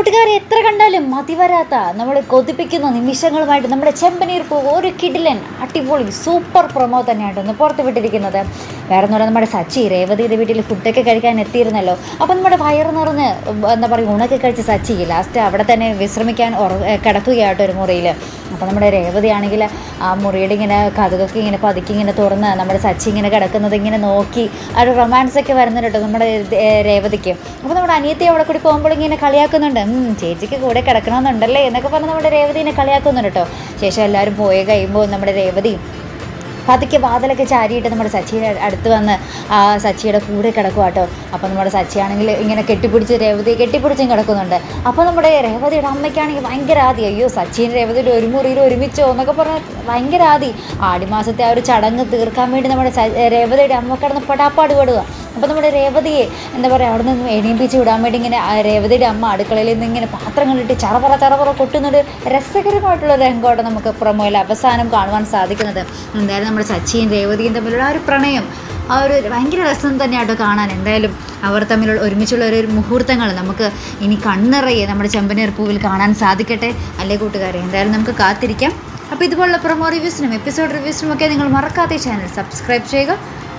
കൂട്ടുകാരെ എത്ര കണ്ടാലും മതി വരാത്ത നമ്മളെ കൊതിപ്പിക്കുന്ന നിമിഷങ്ങളുമായിട്ട് നമ്മുടെ ചെമ്പനീർ പൂ ഒരു കിടിലൻ അടിപൊളി സൂപ്പർ പ്രൊമോ തന്നെയാണ് ഇന്ന് പുറത്ത് വേറെ ഒന്നുമല്ല നമ്മുടെ സച്ചി രേവതിയുടെ വീട്ടിൽ ഫുഡൊക്കെ കഴിക്കാൻ എത്തിയിരുന്നല്ലോ. അപ്പോൾ നമ്മുടെ വയറ് നിറഞ്ഞ് എന്താ പറയുക ഉണക്കി കഴിച്ച് സച്ചി ലാസ്റ്റ് അവിടെ തന്നെ വിശ്രമിക്കാൻ കിടക്കുകയാട്ടോ ഒരു മുറിയിൽ. അപ്പോൾ നമ്മുടെ രേവതി ആണെങ്കിൽ ആ മുറിയുടെ ഇങ്ങനെ കഥകൊക്കെ ഇങ്ങനെ പതുക്കി ഇങ്ങനെ തുറന്ന് നമ്മുടെ സച്ചി ഇങ്ങനെ കിടക്കുന്നത് ഇങ്ങനെ നോക്കി ആ ഒരു റൊമാൻസ് ഒക്കെ വരുന്നുണ്ട് നമ്മുടെ രേവതിക്ക്. അപ്പോൾ നമ്മുടെ അനിയത്തി അവിടെ കൂടി പോകുമ്പോൾ ഇങ്ങനെ കളിയാക്കുന്നുണ്ട്. "ഉം, ചേച്ചിക്ക് കൂടെ കിടക്കണമെന്നുണ്ടല്ലേ എന്നൊക്കെ പറഞ്ഞ് നമ്മുടെ രേവതിനെ കളിയാക്കുന്നുണ്ട് കേട്ടോ. ശേഷം എല്ലാവരും പോയി കഴിയുമ്പോൾ നമ്മുടെ രേവതി പതുക്കെ വാതിലൊക്കെ ചാരിയിട്ട് നമ്മുടെ സച്ചിയുടെ അടുത്ത് വന്ന് ആ സച്ചിയുടെ കൂടെ കിടക്കുക കേട്ടോ അപ്പോൾ നമ്മുടെ സച്ചിയാണെങ്കിൽ ഇങ്ങനെ കെട്ടിപ്പിടിച്ച് രേവതി കെട്ടിപ്പിടിച്ചും കിടക്കുന്നുണ്ട്. അപ്പോൾ നമ്മുടെ രേവതിയുടെ അമ്മയ്ക്കാണെങ്കിൽ ഭയങ്കര ആദി. അയ്യോ സച്ചിൻ രേവതിയുടെ ഒരു മുറിയിൽ ഒരുമിച്ചോ എന്നൊക്കെ പറഞ്ഞാൽ ഭയങ്കര ആദി. ആടിമാസത്തെ ആ ഒരു ചടങ്ങ് തീർക്കാൻ വേണ്ടി നമ്മുടെ രേവതിയുടെ അമ്മ കിടന്ന് പടാപ്പാട് പെടുക അപ്പോൾ നമ്മുടെ രേവതിയെ എന്താ പറയുക അവിടെ നിന്ന് എണീപ്പിച്ച് വിടാൻ വേണ്ടി ഇങ്ങനെ രേവതിയുടെ അമ്മ അടുക്കളയിൽ നിന്ന് ഇങ്ങനെ പാത്രങ്ങളിട്ട് ചറപറ ചറപറ കൊട്ടുന്നൊരു രസകരമായിട്ടുള്ള രംഗമാണ് നമുക്ക് പ്രൊമോയിൽ അവസാനം കാണുവാൻ സാധിക്കുന്നത്. എന്തായാലും നമ്മുടെ സച്ചിയും രേവതിയും തമ്മിലുള്ള ആ ഒരു പ്രണയം ആ ഒരു ഭയങ്കര രസം തന്നെയാട്ടോ കാണാൻ. എന്തായാലും അവർ തമ്മിലുള്ള ഒരുമിച്ചുള്ള ഒരു മുഹൂർത്തങ്ങൾ നമുക്ക് ഇനി കണ്ണിറയെ നമ്മുടെ ചെമ്പനീർ പൂവിൽ കാണാൻ സാധിക്കട്ടെ. അല്ലേ കൂട്ടുകാരെ? എന്തായാലും നമുക്ക് കാത്തിരിക്കാം. അപ്പോൾ ഇതുപോലുള്ള പ്രൊമോ റിവ്യൂസിനും എപ്പിസോഡ് റിവ്യൂസിനും ഒക്കെ നിങ്ങൾ മറക്കാതെ ചാനൽ സബ്സ്ക്രൈബ് ചെയ്യുക.